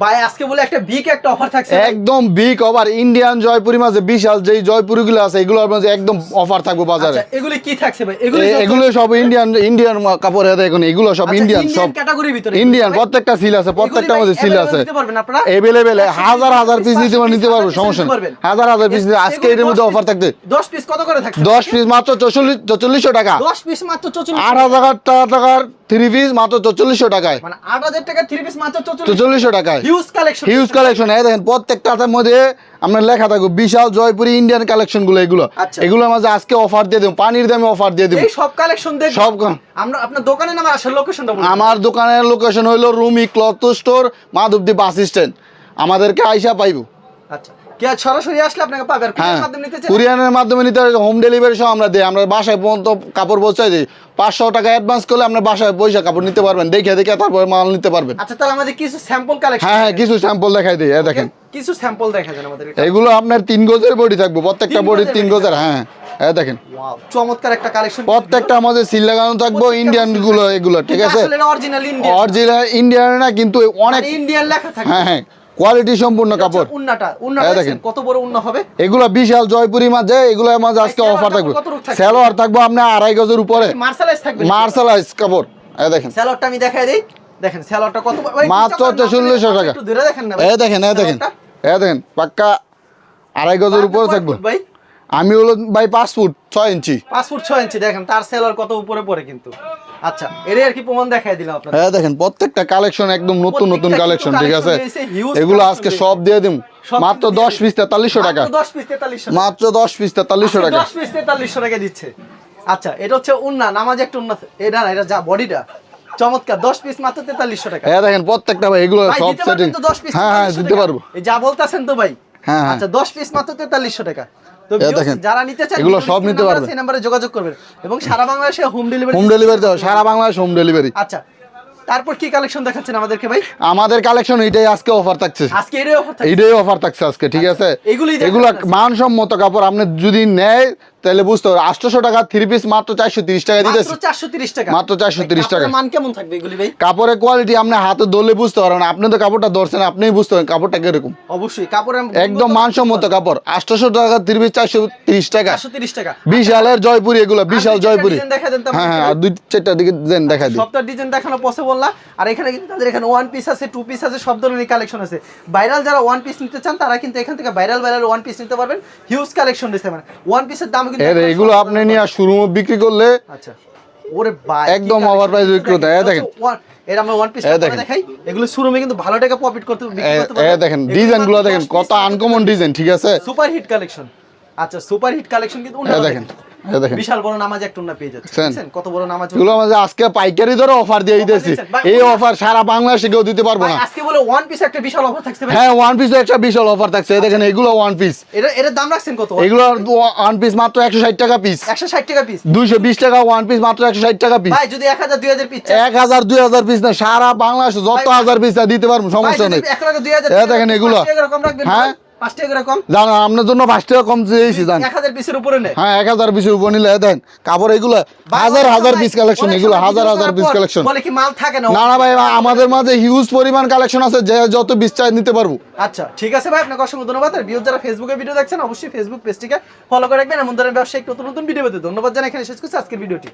ভাই আজকে বলে একটা বিগ একটা অফার থাকছে। একদম বিগ ওভার ইন্ডিয়ান জয়পুরি মাঝে বিশাল যেই জয়পুরিগুলো আছে এগুলোর মাঝে একদম অফার থাকবে বাজারে। আচ্ছা এগুলি কি থাকছে ভাই? এগুলি এগুলো সব ইন্ডিয়ান ইন্ডিয়ান কাপড় হাতে এখন এগুলো সব ইন্ডিয়ান সব ক্যাটাগরির ভিতরে ইন্ডিয়ান প্রত্যেকটা সিল আছে প্রত্যেকটা মধ্যে সিল আছে। নিতে পারবেন আপনারা? এভেলেবেল হাজার হাজার পিস নিতে পারবেন নিতে পারব সমস্যা হাজার হাজার পিস আজকে এর মধ্যে অফার থাকতে 10 পিস কত করে থাকছে? দশ পিস মাত্র চল্লিশ চল্লিশশো টাকা। 10 পিস মাত্র 44 আট হাজার টাকা টাকার থ্রি পিস মাত্র চল্লিশশো টাকায়। মানে 8000 টাকা 3 পিস মাত্র চল্লিশশো টাকায়। হিউজ কালেকশন হিউজ কালেকশন এই দেখেন প্রত্যেকটার মধ্যে আপনার লেখা থাকবে বিশাল জয়পুরি ইন্ডিয়ান কালেকশনগুলো এগুলো। আচ্ছা। এগুলোর মাঝে আজকে অফার দিয়ে দেবো পানির দামে অফার দিয়ে দেবো। সব কালেকশন সব আমরা আপনার দোকানের নাম আমার দোকানের লোকেশন হইল Rumi cloth store Madhabdi bus stand আমাদেরকে আইসা পাইবো। আচ্ছা। কি সরাসরি আসলে আপনাকে পাবে আর হ্যাঁ মাধ্যমে নিতে চাই কুরিয়ানের মাধ্যমে নিতে হোম ডেলিভারি সহ আমরা দিই। আমরা বাসায় পর্যন্ত কাপড় পৌঁছাই দিই। পাঁচশো টাকা অ্যাডভান্স করলে আপনি বাসায় পয়সা কাপড় নিতে পারবেন। দেখে দেখে তারপর মাল নিতে পারবেন। আচ্ছা তাহলে আমাদের কিছু স্যাম্পল কালেকশন হ্যাঁ হ্যাঁ কিছু স্যাম্পল দেখাই দিই। এই দেখেন। কিছু স্যাম্পল দেখা যান আমাদের এগুলো আপনার তিন গজের বডি থাকবে। প্রত্যেকটা বডি তিন গজের হ্যাঁ হ্যাঁ দেখেন। চমৎকার একটা কালেকশন প্রত্যেকটা আমাদের সিল লাগানো থাকব ইন্ডিয়ানগুলো এগুলো ঠিক আছে? অরিজিনাল ইন্ডিয়ান অরিজিনাল ইন্ডিয়ান না কিন্তু অনেক ইন্ডিয়ান লেখা থাকে। হ্যাঁ হ্যাঁ। কোয়ালিটি সম্পূর্ণ কাপড়। উন্নাটা উন্নাটা দেখেন। কত বড় উন্না হবে? এগুলো বিশাল জয়পুরি মাঝে এগুলোর মাঝে আজকে অফার থাকবে। কত রূপ থাকবে? আপনার আড়াই গজের উপরে। মার্শালাইজ থাকবে মার্শালাইজ কাপড়। এই দেখেন। স্যালোয়ারটা আমি দেখাই দেই। দেখেন স্যালোয়ারটা কত ভাই, মাত্র চকলেট না, 4300 টাকা। একটু ধরে দেখেন না এই দেখেন এই দেখেন। এই দেখেন পাক্কা আড়াই গজের উপরে থাকবে। ভাই? আমি হলো ভাই পাঁচ ফুট ছয় ইঞ্চি। পাঁচ ফুট ছয় ইঞ্চি দেখেন তার সেলার কত উপরে পড়ে কিন্তু। আচ্ছা এর আর কি প্রমাণ দেখাই দিলাম আপনাদের। হ্যাঁ দেখেন প্রত্যেকটা কালেকশন একদম নতুন নতুন কালেকশন ঠিক আছে? এগুলো আজকে সব দিয়ে দিম। মাত্র কিন্তু দশ দিয়ে পিস তেতাল্লিশশো টাকা। মাত্র দশ পিস তেতাল্লিশশো মাত্র দশ পিস তেতাল্লিশশো টাকা। দশ পিস তেতাল্লিশশো টাকা দিচ্ছে। আচ্ছা এটা হচ্ছে উন্না নামাজ একটা উন্না। এটা না এটা যা বডিটা চমৎকার দশ পিস মাত্র তেতাল্লিশশো টাকা। হ্যাঁ দেখেন প্রত্যেকটা ভাই এগুলো সব সেটিং 10 হ্যাঁ হ্যাঁ দিতে পারব। এই যা বলতেছেন তো ভাই। হ্যাঁ, হ্যাঁ। আচ্ছা 10 পিস মাত্র 4300 টাকা। তো এই viewers, দেখেন, যারা নিতে চান এগুলো সব নিতে number পারবে। নম্বরে যোগাযোগ করবেন। এবং সারা বাংলাদেশে হোম ডেলিভারি হোম ডেলিভারি সারা বাংলাদেশ হোম ডেলিভারি আচ্ছা তারপর কি কালেকশন দেখাচ্ছেন আমাদেরকে ভাই? আমাদের কালেকশন এটাই আজকে অফার থাকছে। আজকে এর অফার থাকছে। আজকে ঠিক আছে? এগুলোই এগুলো মানসম্মত কাপড় আপনি যদি নেয় তাহলে বুঝতে হবে আটশোশো টাকা থ্রি পিস মাত্র চারশো তিরিশ টাকা দিতেছে। মাত্র 430 টাকা। মাত্র 430 ভাই, টাকা। মান কেমন থাকবে এগুলি ভাই? কাপড়ের কোয়ালিটি আপনি হাতে ধরলে বুঝতে পারবেন আপনি তো কাপড়টা ধরছেন আপনিই বুঝতে পারবেন কাপড়টা কীরকম। অবশ্যই কাপড়ের একদম মানসম্মত কাপড় আটশোশো টাকা থ্রি পিস চারশো তিরিশ টাকা। 430 টাকা। বিশালের জয়পুরি এগুলো বিশাল জয়পুরি। হ্যাঁ হ্যাঁ দুই চারটা দিকে দেখা দিই। সবটা ডিজাইন দেখানো পসিবল না। আর এখানে কিন্তু তাদের এখানে ওয়ান পিস আছে টু পিস আছে সব ধরনের কালেকশন আছে। ভাইরাল যারা ওয়ান পিস নিতে চান তারা কিন্তু এখান থেকে ভাইরাল ভাইরাল ওয়ান পিস নিতে পারবেন। হিউজ কালেকশন দিতে মানে ওয়ান পিসের দাম কিন্তু এর এগুলো আপনি নিয়ে শুরু বিক্রি করলে আচ্ছা। ওরে ভাই একদম বিক্রি হতে এই দেখেন। এর আমরা ওয়ান পিস এই দেখেন। দেখাই। এগুলো শুরুমে কিন্তু ভালো টাকা প্রফিট করতে বিক্রি করতে এ দেখেন দেখেন কত আনকমন ডিজাইন ঠিক আছে? সুপার হিট কালেকশন আচ্ছা সুপার হিট কালেকশন কিন্তু দেখেন। বিশাল বড় নামাজ একটা উন্না পেয়ে যাচ্ছে দেখছেন? দেখছেন কত বড় নামাজ এগুলো আমাদের আজকে পাইকারি ধরে অফার দিয়ে দিতেছি। এই অফার সারা বাংলাদেশে কেউ দিতে পারব না। আজকে বলে ওয়ান পিস একটা বিশাল অফার থাকছে হ্যাঁ ওয়ান পিস একটা বিশাল অফার থাকছে। দেখেন এগুলো ওয়ান পিস এটা এটার দাম রাখছেন কত? এগুলো ওয়ান পিস মাত্র একশো ষাট টাকা পিস একশো ষাট টাকা পিস দুইশো বিশ টাকা ওয়ান পিস মাত্র একশো ষাট টাকা পিস ভাই যদি এক হাজার দুই হাজার পিস না সারা বাংলাদেশে যত হাজার পিস দিতে পারব সমস্যা নেই। দেখেন এগুলো। হ্যাঁ? পাঁচ টাকা করে কম? জানো আপনার জন্য পাঁচ টাকা কম চেয়েছি জান এক হাজার পিসের উপরে নেই হ্যাঁ এক হাজার পিসের উপর নিলে দেন কাপড় এগুলো হাজার হাজার পিস কালেকশন এগুলো হাজার হাজার পিস কালেকশন বলে কি মাল থাকে না না না ভাই আমাদের মাঝে হিউজ পরিমাণ কালেকশন আছে যে যত বিশ চাই নিতে পারব। আচ্ছা ঠিক আছে ভাই আপনাকে অসংখ্য ধন্যবাদ। আর ভিউজ যারা ফেসবুকে ভিডিও দেখছেন অবশ্যই ফেসবুক পেজটিকে ফলো করে রাখবেন। এমন ধরনের ব্যবসায়িক নতুন নতুন ভিডিও পেতে ধন্যবাদ জানাই। এখানে শেষ করছি আজকের ভিডিওটি